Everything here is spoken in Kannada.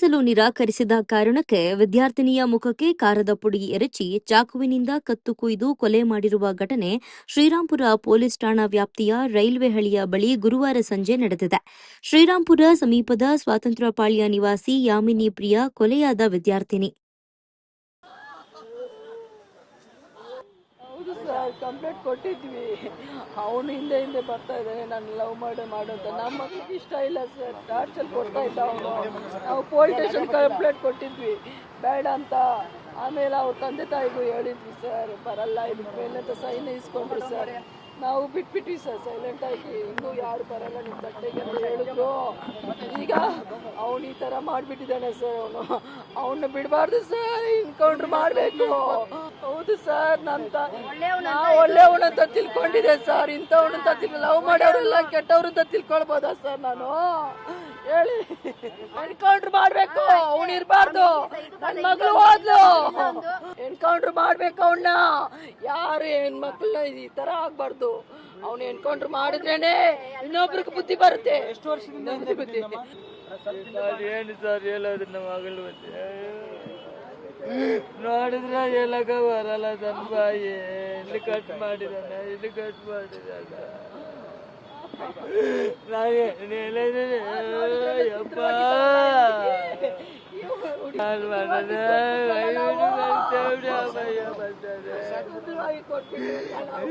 ಕ್ಷಮಿಸಲು ನಿರಾಕರಿಸಿದ ಕಾರಣಕ್ಕೆ ವಿದ್ಯಾರ್ಥಿನಿಯ ಮುಖಕ್ಕೆ ಕಾರದ ಪುಡಿ ಎರಚಿ ಚಾಕುವಿನಿಂದ ಕತ್ತು ಕುಯ್ದು ಕೊಲೆ ಮಾಡಿರುವ ಘಟನೆ ಶ್ರೀರಾಂಪುರ ಪೊಲೀಸ್ ಠಾಣಾ ವ್ಯಾಪ್ತಿಯ ರೈಲ್ವೆ ಹಳಿಯ ಬಳಿ ಗುರುವಾರ ಸಂಜೆ ನಡೆದಿದೆ. ಶ್ರೀರಾಂಪುರ ಸಮೀಪದ ಸ್ವಾತಂತ್ರ್ಯ ಪಾಳ್ಯ ನಿವಾಸಿ ಯಾಮಿನಿ ಪ್ರಿಯಾ ಕೊಲೆಯಾದ ವಿದ್ಯಾರ್ಥಿನಿ ಹೌದು ಸರ್ ಕಂಪ್ಲೇಂಟ್ ಕೊಟ್ಟಿದ್ವಿ. ಅವನು ಹಿಂದೆ ಹಿಂದೆ ಬರ್ತಾ ಇದ್ದಾನೆ. ನಾನು ಲವ್ ಮಾಡಿ ಮಾಡೋದು. ನಮ್ಮ ಇಷ್ಟ ಇಲ್ಲ ಸರ್ ಟಾರ್ಚರ್ ಕೊಡ್ತಾ ಇದ್ದ ಅವನು. ನಾವು ಪೊಲೀಸ್ ಸ್ಟೇಷನ್ ಕಂಪ್ಲೇಂಟ್ ಕೊಟ್ಟಿದ್ವಿ. ಬೇಡ ಅಂತ. ಆಮೇಲೆ ಅವ್ರ ತಂದೆ ತಾಯಿಗೂ ಹೇಳಿದ್ವಿ ಸರ್ ಬರಲ್ಲ. ಇದ್ರ ಮೇಲೆ ಅಂತ ಸೈನ್ ಇಸ್ಕೊಂಡ್ರು ಸರ್ ನಾವು ಬಿಟ್ಬಿಟ್ವಿ ಸರ್ ಸೈಲೆಂಟ್ ಆಗಿ ಇನ್ನೂ ಯಾರು ಬರಲ್ಲ. ನಿಮ್ಮ ತಟ್ಟೆಗೆ ಅಂತ ಹೇಳಿದ್ರು. ಈಗ ಅವನು ಈ ಥರ ಮಾಡಿಬಿಟ್ಟಿದ್ದಾನೆ ಸರ್ ಅವನು. ಅವನ್ನ ಬಿಡಬಾರ್ದು ಸರ್ ಇನ್ಕೌಂಟ್ರ್ ಮಾಡಬೇಕು. ಹೌದು ಸರ್ ನಂತ ನಾ ತಿಳ್ಕೊಂಡಿದೆ ಸರ್. ಇಂಥವನು ಅಂತ ತಿಳ್ ಲವ್ ಮಾಡೋರೆಲ್ಲ ಕೆಟ್ಟವ್ರಂತ ಅಂತ ತಿಳ್ಕೊಳ್ಬೋದಾ ಸರ್ ನಾನು? ಹೇಳಿ. ಎನ್ಕೌಂಟ್ರ್ ಮಾಡ್ಬೇಕು ಅವನು ಇರಬಾರ್ದು. ನನ್ನ ಮಗಳು ಹೋದ್ಲು. ಎನ್ಕೌಂಟ್ರ್ ಮಾಡ್ಬೇಕು ಅವನ್ನ ಯಾರು ಹೆಣ್ಮಕ್ಳನ್ನ ಈ ತರ ಆಗ್ಬಾರ್ದು. ಅವನು ಎನ್ಕೌಂಟ್ರ್ ಮಾಡಿದ್ರೇನೆ ಇನ್ನೊಬ್ರಿಗೆ ಬುದ್ಧಿ ಬರುತ್ತೆ. ಎಷ್ಟು ವರ್ಷದಿಂದ ಬುದ್ಧಿ ಏನು ಸರ್ ಹೇಳೋದು ನಮ್ಮ ಮಗಳು ಮತ್ತೆ ನೋಡಿದ್ರೆ ಹೇಳಕ ಬರಲ್ಲ ನನ್ನ ಬಾಯಿ ಇಲ್ಲಿ ಕಟ್ ಮಾಡಿದಾನೆ ಇಲ್ಲಿ ಕಟ್ ಮಾಡಿದಾನೆ ನಾನೇ ಹೇಳಿದ್ರೆ ಯಪ್ಪ ನಾನು ಮಾಡೋದು ಐದು ಗಂಟೆ ಅಮ್ಮಯ್ಯ ಬಂದರೆ ಕೊಟ್ಬಿಟ್ಟು